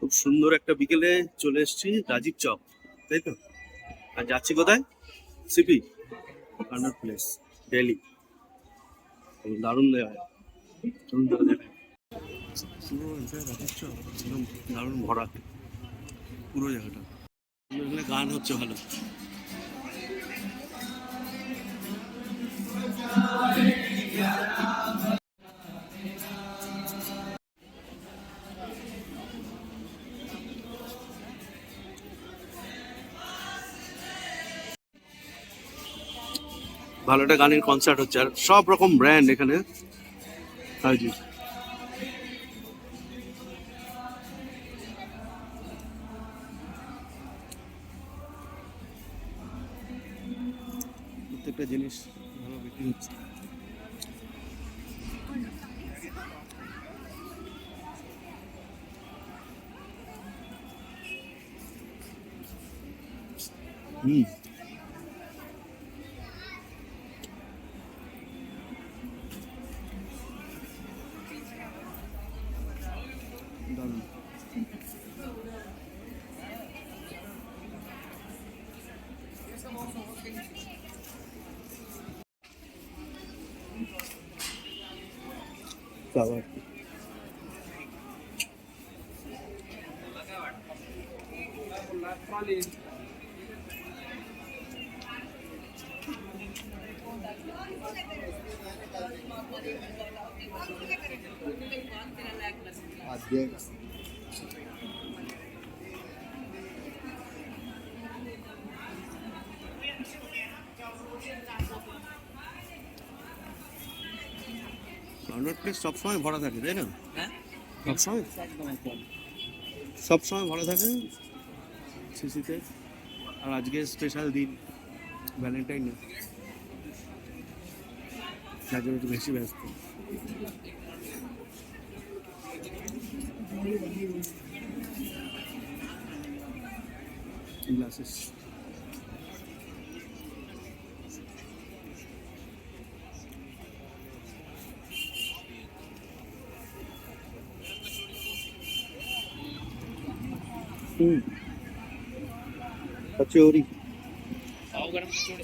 খুব সুন্দর একটা বিকেলে চলে এসেছি, রাজীব চক, তাই তো? আর যাচ্ছি কোথায়? সিপি কান্নার প্লেস, দিল্লি। দারুণ দেওয়া রাজীব চক, একদম দারুণ ভরা। পুরো জায়গাটা। এখানে গান হচ্ছে ভালো। ভালো একটা গানের কনসার্ট হচ্ছে আর সব রকম ব্র্যান্ড এখানে। হাজির প্রত্যেকটা জিনিস হুম দারুণ খাবার কাউন্টার প্লেস সবসময় ভরা থাকে তাই না? হ্যাঁ? সবসময়? সবসময় ভরা থাকে সিসিতে আর আজকে স্পেশাল দিন ভ্যালেন্টাইন যার জন্য একটু বেশি ব্যস্ত। Glasses कचौरी पाव गरम कचौड़ी से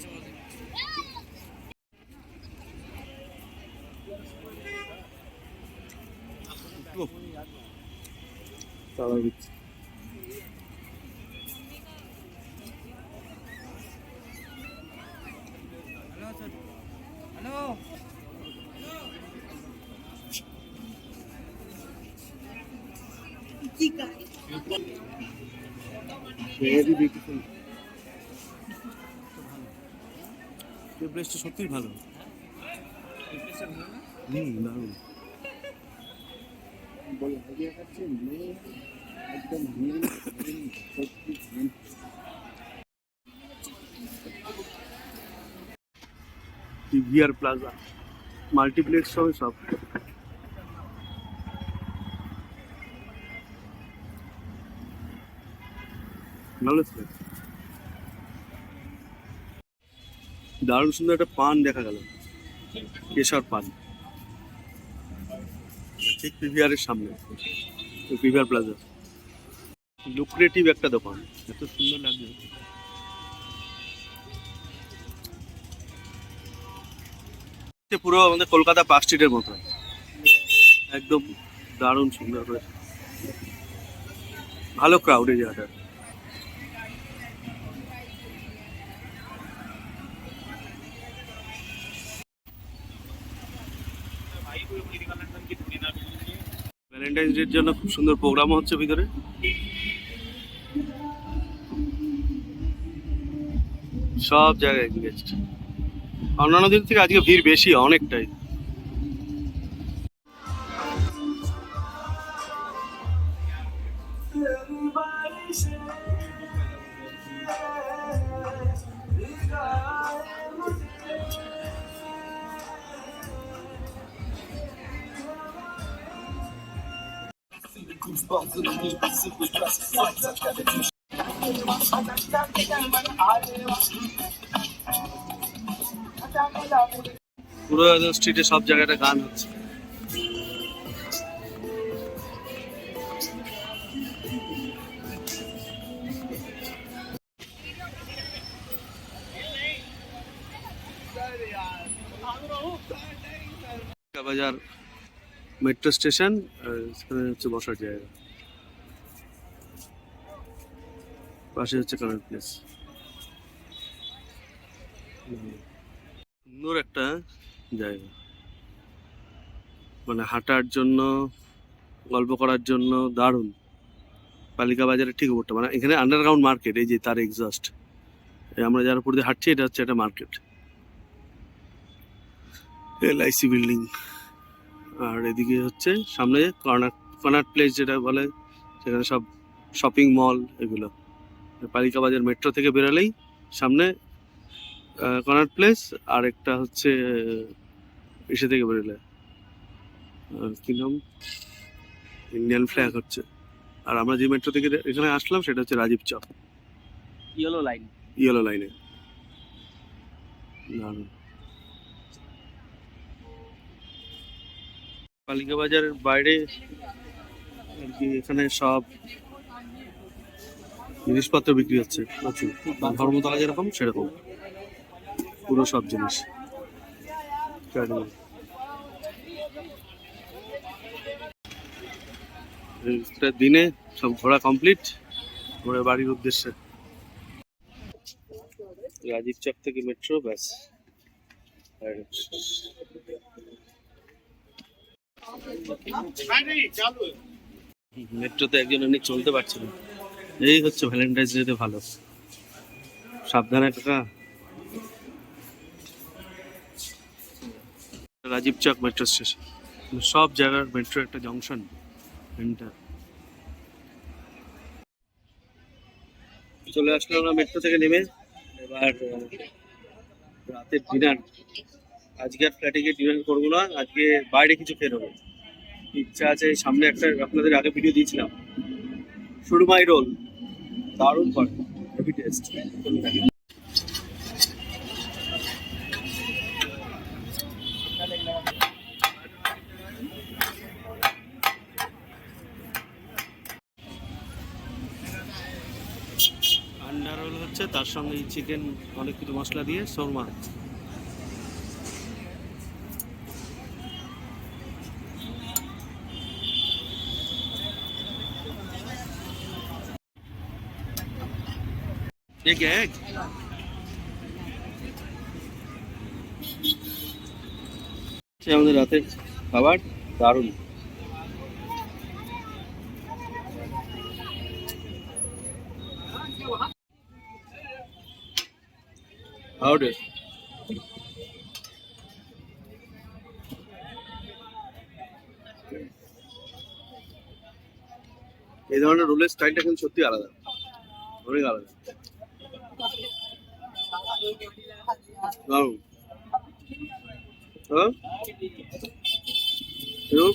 Radhika. Very beautiful. এই প্লেসটা সত্যিই ভালো। হুম দারুণ। প্লাজা মাল্টিপ্লেক্স সহ সব। ভালো দারুণ সুন্দর একটা পান দেখা গেল। কেশর পান। ঠিক পিভিআর এর সামনে। PVR plaza. লুক্রেটিভ একটা দোকান। এত সুন্দর লাগছে। পুরো আমাদের কলকাতা পার্ক স্ট্রিটের মতো। একদম দারুণ সুন্দর ভালো ক্রাউড জায়গাটা। ভ্যালেন্টাইন্স ডের জন্য খুব সুন্দর প্রোগ্রামও হচ্ছে ভিতরে। সব জায়গায় অন্যান্য দিন থেকে আজকে ভিড় বেশি অনেকটাই। পুরো একদম স্ট্রিটে সব জায়গাটা গান হচ্ছে। বাজার মেট্রো স্টেশন এখানে হচ্ছে বসার জায়গা। পাশে হচ্ছে কানার প্লেস সুন্দর একটা জায়গা। মানে হাঁটার জন্য, গল্প করার জন্য দারুণ। পালিকা বাজারে ঠিক উপরটা মানে এখানে আন্ডারগ্রাউন্ড মার্কেট এই যে তার এক্সস্ট আমরা যার উপর দিয়ে হাঁটছি, এটা হচ্ছে একটা মার্কেট এলআইসি বিল্ডিং। আর এদিকে হচ্ছে সামনে কর্নার কর্নার প্লেস যেটা বলে সেখানে সব শপিং মল এগুলো। পালিকা বাজার মেট্রো থেকে বেরোলেই সামনে কর্নার প্লেস আর একটা হচ্ছে ইসে থেকে বেরোলে। কি নাম? ইন্ডিয়ান ফ্ল্যাগ হচ্ছে। আর আমরা যে মেট্রো থেকে এখানে আসলাম সেটা হচ্ছে Rajiv Chowk. Yellow line yellow লাইনে দারুণ। পালিকা বাজারের বাইরে আর কি এখানে সব জিনিসপত্র বিক্রি হচ্ছে। প্রচুর ধর্মতলা যেরকম সেরকম। পুরো সব জিনিস। দিনে সব ঘোরা কমপ্লিট ঘুরে বাড়ির উদ্দেশ্যে। রাজীব চক থেকে মেট্রো ব্যাস। মেট্রোতে একজন অনেক চলতে পারছে না এই হচ্ছে ভ্যালেন্টাইন্স ডেতে ভালো। সাবধানে কাকা রাজীব চক মেট্রো স্টেশন। সব জায়গার মেট্রো একটা জংশন। এন্টার চলে আসলাম আমরা মেট্রো থেকে নেমে। এবার রাতের ডিনার আজকে আর ফ্ল্যাটে গিয়ে ডিনার করব না, আজকে বাইরে কিছু নেব। ইচ্ছা আছে, সামনে একটা আপনাদের আগে ভিডিও দিয়েছিলাম। শুরু মাই রোল, দারুণ করে টেস্ট রোল হচ্ছে, তার সঙ্গে চিকেন অনেক কিছু মশলা দিয়ে, শোরমা। एक है एक হচ্ছে আমাদের রাতের খাবার দারুণ How did? এই ধরনের রোলের স্টাইলটা কিন্তু সত্যি আলাদা অনেক আলাদা দারুণ হ্যাঁ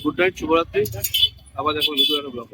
গুড নাইট শুভরাত্রি। আবার দেখো নতুন একটা ব্লগ